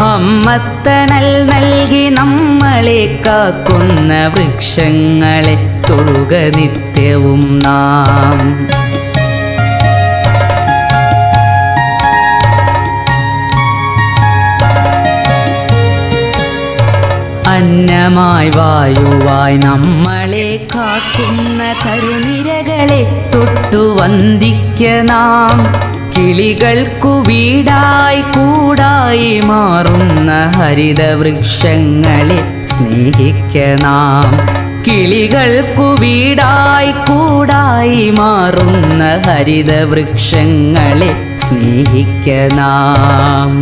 അമ്മത്തണൽ നൽകി നമ്മളെ കാക്കുന്ന വൃക്ഷങ്ങളെ തൊഴുക നിത്യവും നാം. അന്നമായി വായുവായി നമ്മളെ കാക്കുന്ന കരുനിരകളെ തൊട്ടു വന്ദിക്ക നാം. കിളികൾക്കു വീടായി കൂടായി മാറുന്ന ഹരിതവൃക്ഷങ്ങളെ സ്നേഹിക്ക നാം. കിളികൾക്കു വീടായി കൂടായി മാറുന്ന ഹരിതവൃക്ഷങ്ങളെ സ്നേഹിക്ക നാം.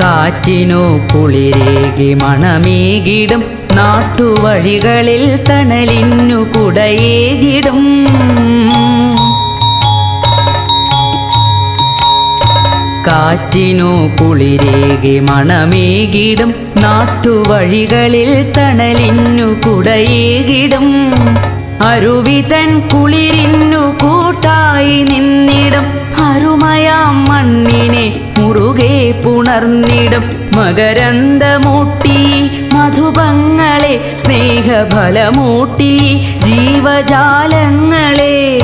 കാറ്റിനു കുളിരേകി മണമേകിടും. നാട്ടുവഴികളിൽ തണലിന്നു കുടയേകിടും. കാറ്റിനു കുളിരേകി മണമേകിടും. നാട്ടുവഴികളിൽ തണലിന്നു കുടയേകിടും. അരുവിതൻ കുളിരിന്നു കൂട്ടായി നിന്നിടും. അരുമയാം മണ്ണിനെ മുറുകെ പുണർന്നിടും. മകരന്ദമൂട്ടി മധുപങ്ങളെ സ്നേഹഫലമൂട്ടി ജീവജാലങ്ങളെ